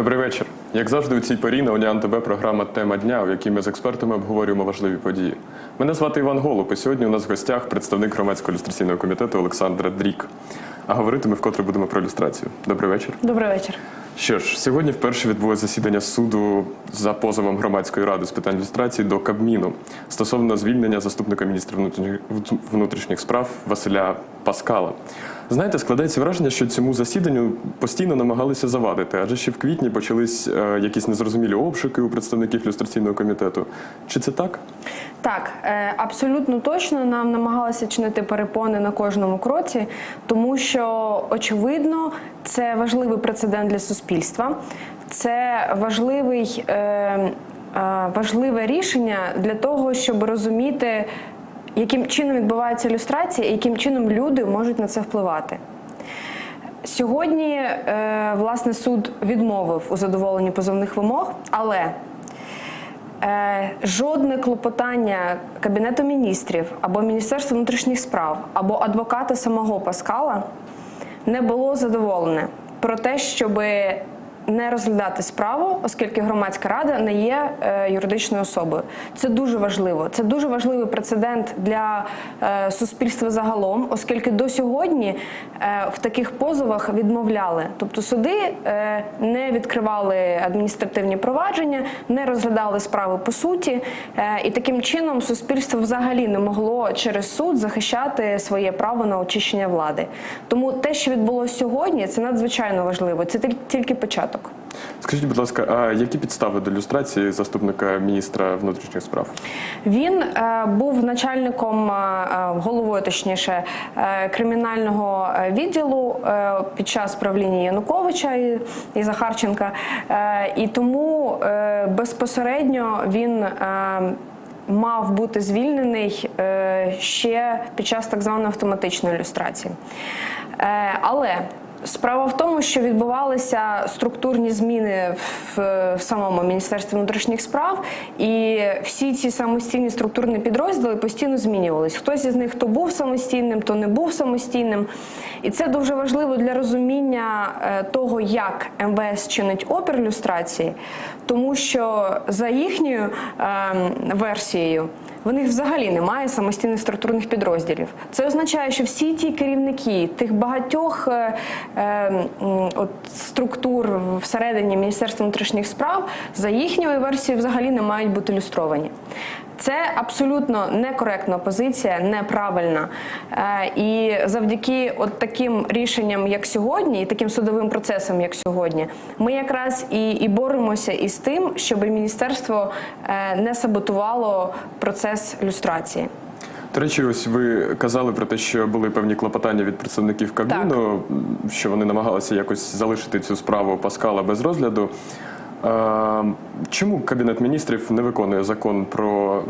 Добрий вечір. Як завжди, у цій порі на Уніан ТБ програма Тема дня, в якій ми з експертами обговорюємо важливі події. Мене звати Іван Голуб, і сьогодні у нас в гостях представник громадського ілюстраційного комітету Олександра Дрік. А говорити ми вкотре будемо про ілюстрацію. Добрий вечір. Добрий вечір. Що ж, сьогодні вперше відбулося засідання суду за позовом громадської ради з питань ілюстрації до Кабміну стосовно звільнення заступника міністра внутрішніх- внутрішніх справ Василя Паскала. Знаєте, складається враження, що цьому засіданню постійно намагалися завадити, адже ще в квітні почались е, якісь незрозумілі обшуки у представників ілюстраційного комітету. Чи це так? Так, е, абсолютно точно нам намагалися чинити перепони на кожному кроці, тому що очевидно це важливий прецедент для суспільства, це важливий. Е, Важливе рішення для того, щоб розуміти, яким чином відбувається ілюстрація і яким чином люди можуть на це впливати. Сьогодні, е, власне, суд відмовив у задоволенні позовних вимог, але Е, жодне клопотання Кабінету міністрів або Міністерства внутрішніх справ, або адвоката самого Паскала не було задоволене про те, щоб не розглядати справу, оскільки громадська рада не є е, юридичною особою. Це дуже важливо. Це дуже важливий прецедент для е, суспільства загалом, оскільки до сьогодні е, в таких позовах відмовляли. Тобто суди не відкривали адміністративні провадження, не розглядали справи по суті, і таким чином суспільство взагалі не могло через суд захищати своє право на очищення влади. Тому те, що відбулося сьогодні, це надзвичайно важливо. Це тільки початок. Скажіть, будь ласка, а які підстави до ілюстрації заступника міністра внутрішніх справ? Він е, був начальником, е, е, головою точніше, е, кримінального е, відділу е, під час правління Януковича і, і Захарченка, е, і тому е, безпосередньо він. Е, Мав бути звільнений е, ще під час так званої автоматичної ілюстрації. Але Справа в тому, що відбувалися структурні зміни в, самому міністерстві внутрішніх справ, і всі ці самостійні структурні підрозділи постійно змінювались. Хтось із них то був самостійним, то не був самостійним. І це дуже важливо для розуміння е, того, як МВС чинить опір ілюстрації, тому що за їхньою ем, версією. В них взагалі немає самостійних структурних підрозділів. Це означає, що всі ті керівники тих багатьох е, е, от, структур всередині Міністерства внутрішніх справ за їхньою версією взагалі не мають бути ілюстровані. Це абсолютно некоректна позиція, неправильна. Е, і завдяки от таким рішенням, як сьогодні, і таким судовим процесам, як сьогодні, ми якраз і, і боремося із тим, щоб міністерство е, не саботувало процес люстрації. До речі, ось ви казали про те, що були певні клопотання від представників Кабміну, що вони намагалися якось залишити цю справу Паскала без розгляду. Чому Кабінет міністрів не виконує закон про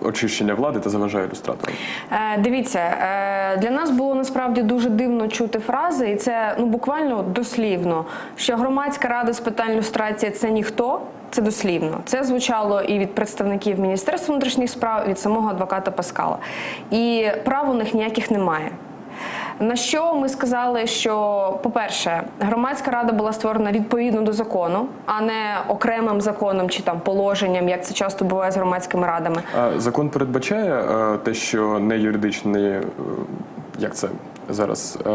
очищення влади та заважає ілюстраторам? Е, Дивіться, е, для нас було насправді дуже дивно чути фрази, і це ну буквально дослівно, що громадська рада з питань люстрації це ніхто. Це дослівно. Це звучало і від представників Міністерства внутрішніх справ, і від самого адвоката Паскала. І прав у них ніяких немає. На що ми сказали, що, по-перше, громадська рада була створена відповідно до закону, а не окремим законом чи там положенням, як це часто буває з громадськими радами. А закон передбачає е, те, що не юридичний, е, як це зараз, е,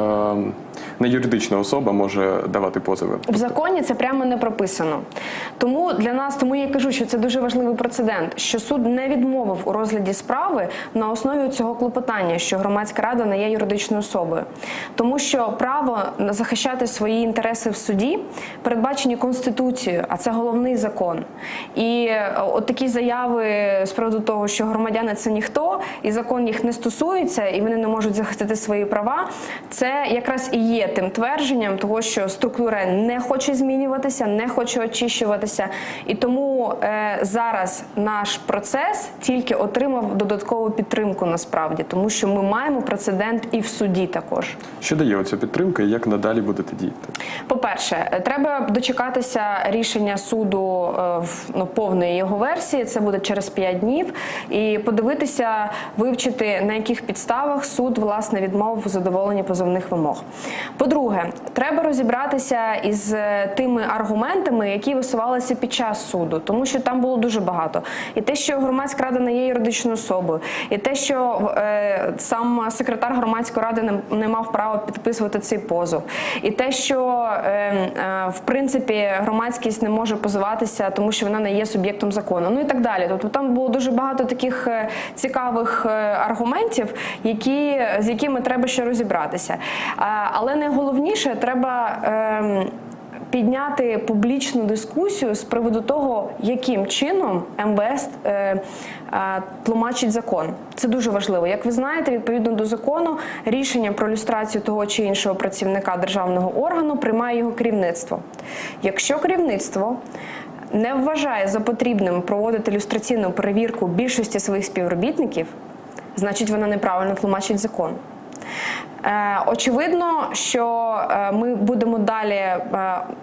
не юридична особа може давати позови. В законі це прямо не прописано. Тому для нас, тому я кажу, що це дуже важливий прецедент, що суд не відмовив у розгляді справи на основі цього клопотання, що громадська рада не є юридичною особою, тому що право захищати свої інтереси в суді передбачені конституцією, а це головний закон. І е, от такі заяви з приводу того, що громадяни це ніхто, і закон їх не стосується, і вони не можуть захистити свої права. Це якраз і є тим твердженням того, що структура не хоче змінюватися, не хоче очищуватися. І тому е, зараз наш процес тільки отримав додаткову підтримку насправді, тому що ми маємо прецедент і в суді також. Що дає оця підтримка і як надалі будете діяти? По-перше, е, треба дочекатися рішення суду е, в ну, повної його версії. Це буде через 5 днів, і подивитися, вивчити на яких підставах суд власне відмовив у задоволенні позовних вимог. По-друге, треба розібратися із е, тими аргументами, які висувалися під час суду, тому що там було дуже багато. І те, що громадська рада не є юридичною особою, і те, що е, сам секретар громадської ради не, не мав права підписувати цей позов, і те, що е, е, в принципі громадськість не може позиватися, тому що вона не є суб'єктом закону, ну і так далі. Тобто там було дуже багато таких е, цікавих е, аргументів, які з якими треба ще розібратися. А, але найголовніше треба. ем, Підняти публічну дискусію з приводу того, яким чином МВС е, е, тлумачить закон. Це дуже важливо. Як ви знаєте, відповідно до закону, рішення про люстрацію того чи іншого працівника державного органу приймає його керівництво. Якщо керівництво не вважає за потрібним проводити люстраційну перевірку більшості своїх співробітників, значить вона неправильно тлумачить закон. Е, Очевидно, що е, ми будемо далі, е,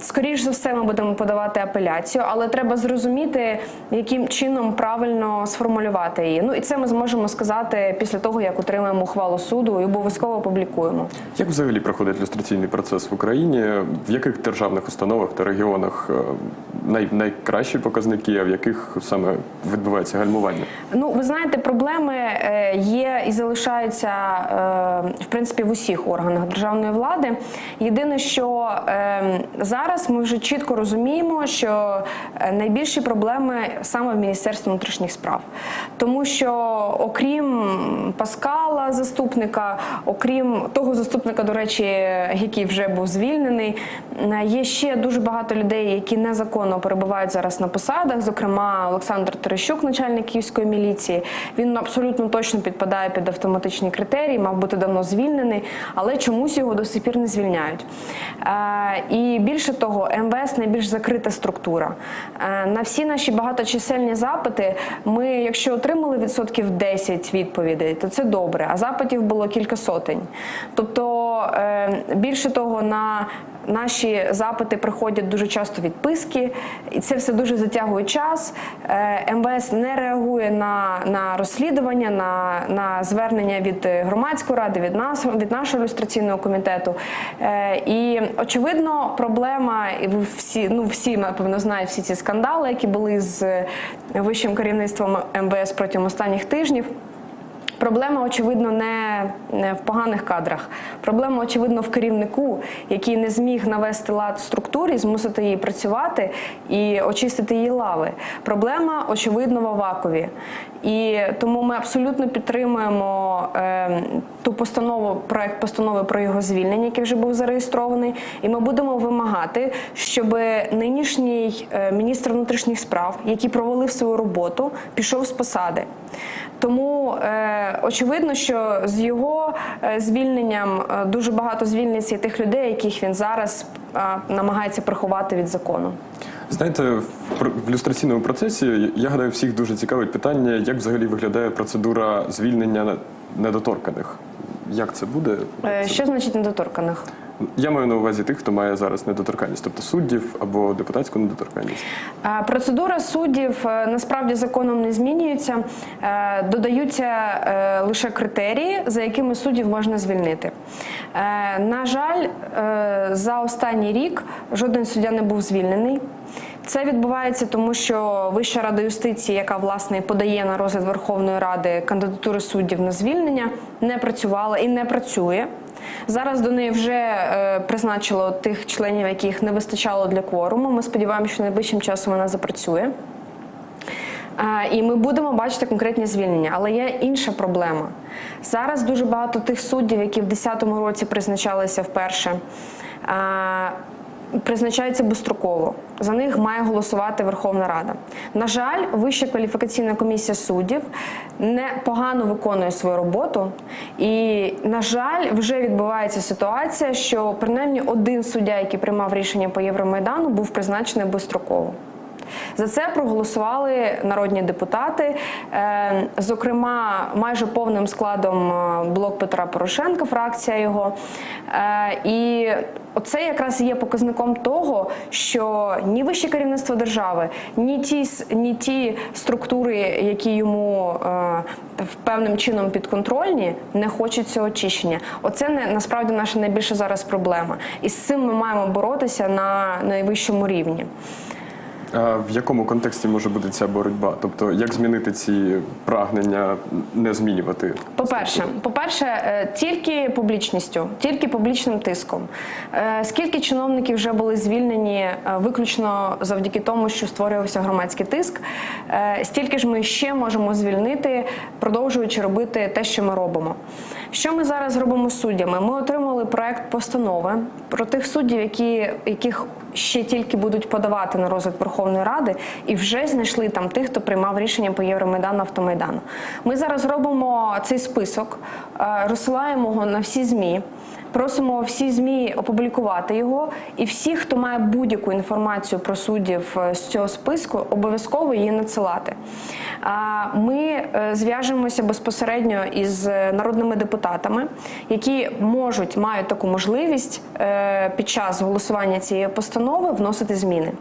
скоріш за все, ми будемо подавати апеляцію, але треба зрозуміти, яким чином правильно сформулювати її. Ну і це ми зможемо сказати після того, як отримаємо ухвалу суду і обов'язково опублікуємо. Як взагалі проходить люстраційний процес в Україні? В яких державних установах та регіонах най, найкращі показники, а в яких саме відбувається гальмування? Ну, ви знаєте, проблеми є і залишаються в принципі в усіх органах державної влади. Єдине, що е, зараз ми вже чітко розуміємо, що е, найбільші проблеми саме в Міністерстві внутрішніх справ, тому що окрім Паскала, заступника, окрім того заступника, до речі, який вже був звільнений, є ще дуже багато людей, які незаконно перебувають зараз на посадах. Зокрема, Олександр Терещук, начальник київської міліції. Він абсолютно точно підпадає під автоматичні критерії, мав бути давно звільнений, але чомусь його до сих пір не звільняють. Е, І більше того, МВС найбільш закрита структура. Е, На всі наші багаточисельні запити ми, якщо отримали відсотків 10 відповідей, то це добре. А запитів було кілька сотень. Тобто, е, більше того, на Наші запити приходять дуже часто відписки, і це все дуже затягує час. Е, МВС не реагує на, на розслідування, на, на звернення від громадської ради, від нас, від нашого ілюстраційного комітету. Е, І очевидно, проблема і всі, ну всі напевно знають всі ці скандали, які були з вищим керівництвом МВС протягом останніх тижнів. Проблема, очевидно, не в поганих кадрах. Проблема, очевидно, в керівнику, який не зміг навести лад в структурі, змусити її працювати і очистити її лави. Проблема, очевидно, в Авакові. І тому ми абсолютно підтримуємо ту постанову, проект постанови про його звільнення, який вже був зареєстрований. І ми будемо вимагати, щоб нинішній е, міністр внутрішніх справ, який провалив свою роботу, пішов з посади. Тому е, очевидно, що з його е, звільненням е, дуже багато звільниться тих людей, яких він зараз е, намагається приховати від закону. Знаєте, в люстраційному процесі я гадаю, всіх дуже цікавить питання, як взагалі виглядає процедура звільнення недоторканих. Як це буде? Е, Що значить недоторканих? Я маю на увазі тих, хто має зараз недоторканність, тобто суддів або депутатську недоторканність. Е, Процедура суддів е, насправді законом не змінюється. Додаються лише критерії, за якими суддів можна звільнити. На жаль, за останній рік жоден суддя не був звільнений. Це відбувається тому, що Вища рада юстиції, яка власне подає на розгляд Верховної Ради кандидатури суддів на звільнення, не працювала і не працює. Зараз до неї вже е, призначило тих членів, яких не вистачало для кворуму. Ми сподіваємося, що найближчим часом вона запрацює. І ми будемо бачити конкретні звільнення. Але є інша проблема. Зараз дуже багато тих суддів, які в 2010 році призначалися вперше, призначаються безстроково. За них має голосувати Верховна Рада. На жаль, Вища кваліфікаційна комісія суддів непогано виконує свою роботу. І, на жаль, вже відбувається ситуація, що принаймні один суддя, який приймав рішення по Євромайдану, був призначений безстроково. За це проголосували народні депутати, е, зокрема, майже повним складом е, блок Петра Порошенка, фракція його. Е, І оце якраз є показником того, що ні вище керівництво держави, ні ті, ні ті структури, які йому е, певним чином підконтрольні, не хочуть цього очищення. Оце не насправді наша найбільша зараз проблема, і з цим ми маємо боротися на найвищому рівні. А в якому контексті може бути ця боротьба? Тобто, як змінити ці прагнення, не змінювати? По-перше, по-перше, е, тільки публічністю, тільки публічним тиском. Е, Скільки чиновників вже були звільнені е, виключно завдяки тому, що створювався громадський тиск, стільки ж ми ще можемо звільнити, продовжуючи робити те, що ми робимо. Що ми зараз робимо з суддями? Ми отримали проект постанови про тих суддів, які, яких ще тільки будуть подавати на розгляд Верховної Ради, і вже знайшли там тих, хто приймав рішення по Євромайдану, автомайдану. Ми зараз робимо цей список, е, розсилаємо його на всі змі. Просимо всі змі опублікувати його, і всі, хто має будь-яку інформацію про суддів е, з цього списку, обов'язково її надсилати. Ми е, зв'яжемося безпосередньо із е, народними депутатами, які можуть мають таку можливість під час голосування цієї постанови вносити зміни.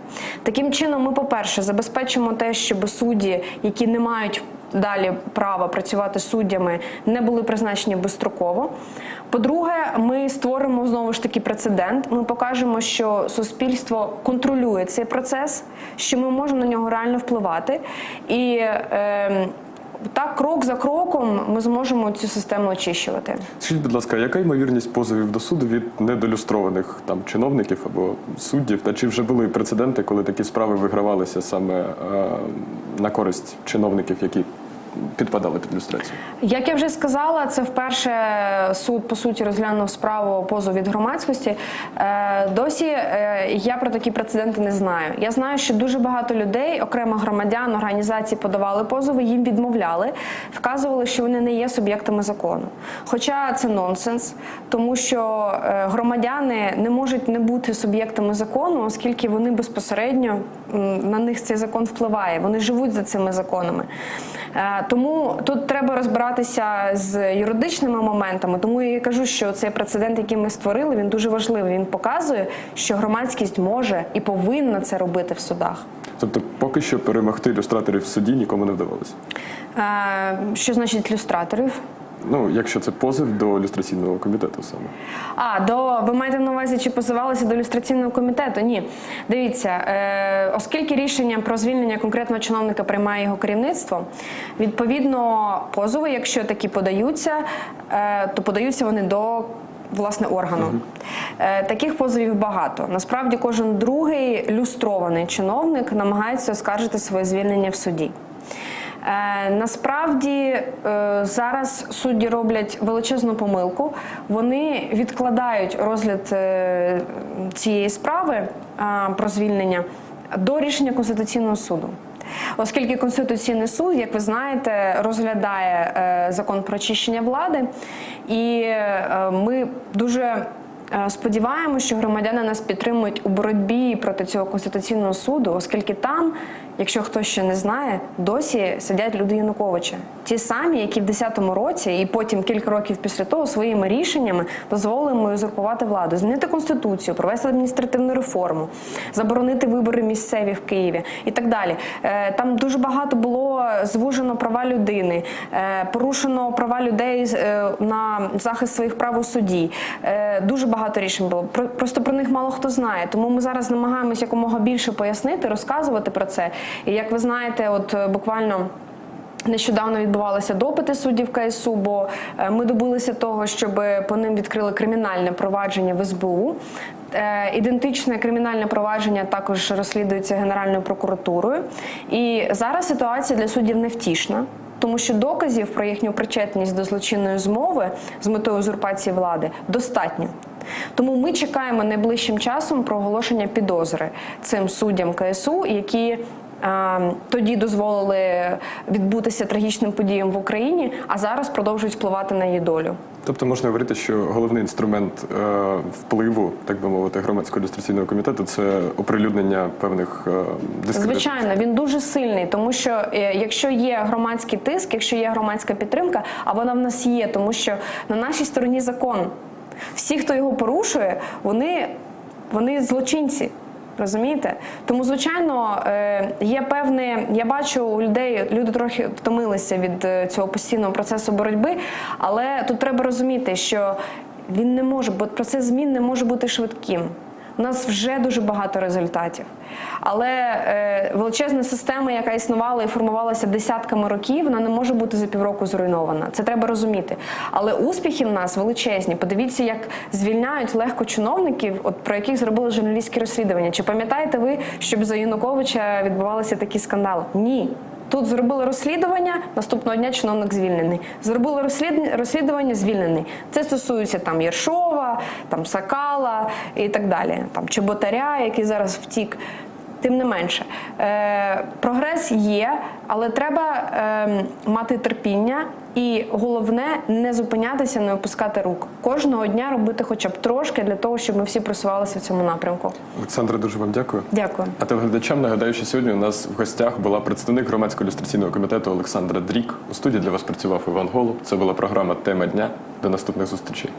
Таким чином, ми, по-перше, забезпечимо те, щоб судді, які не мають далі права працювати суддями, не були призначені безстроково. По-друге, ми створимо знову ж таки прецедент. Ми покажемо, що суспільство контролює цей процес, що ми можемо на нього реально впливати. І е, так, крок за кроком, ми зможемо цю систему очищувати. Скажіть, будь ласка, яка ймовірність позовів до суду від недолюстрованих там чиновників або суддів? Та чи вже були прецеденти, коли такі справи вигравалися саме е, на користь чиновників, які підпадали під люстрацію? Як я вже сказала, це вперше суд по суті розглянув справу позов від громадськості. Е, Досі е, я про такі прецеденти не знаю. Я знаю, що дуже багато людей, окремо громадян, організацій подавали позови, їм відмовляли, вказували, що вони не є суб'єктами закону. Хоча це нонсенс, тому що е, громадяни не можуть не бути суб'єктами закону, оскільки вони безпосередньо на них цей закон впливає. Вони живуть за цими законами. Тому тут треба розбиратися з юридичними моментами. Тому я кажу, що цей прецедент, який ми створили, він дуже важливий. Він показує, що громадськість може і повинна це робити в судах. Тобто, поки що перемогти люстраторів в суді нікому не вдавалося. Е, Що значить люстраторів? Ну, якщо це позов до люстраційного комітету саме. А, до ви маєте на увазі, чи позивалися до люстраційного комітету? Ні. Дивіться, е, оскільки рішення про звільнення конкретного чиновника приймає його керівництво, відповідно, позови, якщо такі подаються, е, то подаються вони до. Власне, органу Е, таких позовів багато. Насправді, кожен другий люстрований чиновник намагається оскаржити своє звільнення в суді. Е, Насправді е, зараз судді роблять величезну помилку. Вони відкладають розгляд е, цієї справи про звільнення до рішення Конституційного суду. Оскільки Конституційний суд, як ви знаєте, розглядає закон про очищення влади, і ми дуже сподіваємося, що громадяни нас підтримують у боротьбі проти цього конституційного суду, оскільки там, якщо хтось ще не знає, досі сидять люди Януковича, ті самі, які в 10-му році, і потім кілька років після того своїми рішеннями дозволили узурпувати владу, змінити конституцію, провести адміністративну реформу, заборонити вибори місцеві в Києві і так далі. Е, Там дуже багато було звужено права людини, е, порушено права людей е, на захист своїх прав у суді. Дуже багато рішень було. Про- Просто про них мало хто знає. Тому ми зараз намагаємося якомога більше пояснити, розказувати про це. І як ви знаєте, от е, буквально. Нещодавно відбувалися допити суддів КСУ, бо е, ми добилися того, щоб по ним відкрили кримінальне провадження в СБУ. Е, Ідентичне кримінальне провадження також розслідується Генеральною прокуратурою. І зараз ситуація для суддів невтішна. Тому що доказів про їхню причетність до злочинної змови з метою узурпації влади достатньо. Тому ми чекаємо найближчим часом проголошення підозри цим суддям КСУ, які тоді дозволили відбутися трагічним подіям в Україні, а зараз продовжують впливати на її долю. Тобто можна говорити, що головний інструмент е, впливу, так би мовити, громадського ілюстраційного комітету це оприлюднення певних е, дискредит- Звичайно, він дуже сильний, тому що е, якщо є громадський тиск, якщо є громадська підтримка, а вона в нас є, тому що на нашій стороні закон. Всі, хто його порушує, вони, вони злочинці. Розумієте? Тому, звичайно, е, є певне. Я бачу у людей, люди трохи втомилися від е, цього постійного процесу боротьби, але тут треба розуміти, що він не може, бо процес змін не може бути швидким. У нас вже дуже багато результатів. Але е, величезна система, яка існувала і формувалася десятками років, вона не може бути за півроку зруйнована. Це треба розуміти. Але успіхи в нас величезні. Подивіться, як звільняють легко чиновників, от про яких зробили журналістські розслідування. Чи пам'ятаєте ви, щоб за Януковича відбувалися такі скандали? Ні. Тут зробили розслідування, наступного дня чиновник звільнений. Зробили розслідування, звільнений. Це стосується там Єршова, там Сакала і так далі. Там Чеботаря, який зараз втік. Тим не менше, е, прогрес є, але треба е, мати терпіння і головне не зупинятися, не опускати рук. Кожного дня робити хоча б трошки для того, щоб ми всі просувалися в цьому напрямку. Олександра, дуже вам дякую. Дякую. А телеглядачам нагадаю, що сьогодні у нас в гостях була представник громадського ілюстраційного комітету Олександра Дрік. У студії для вас працював Іван Голуб. Це була програма Тема дня. До наступних зустрічей.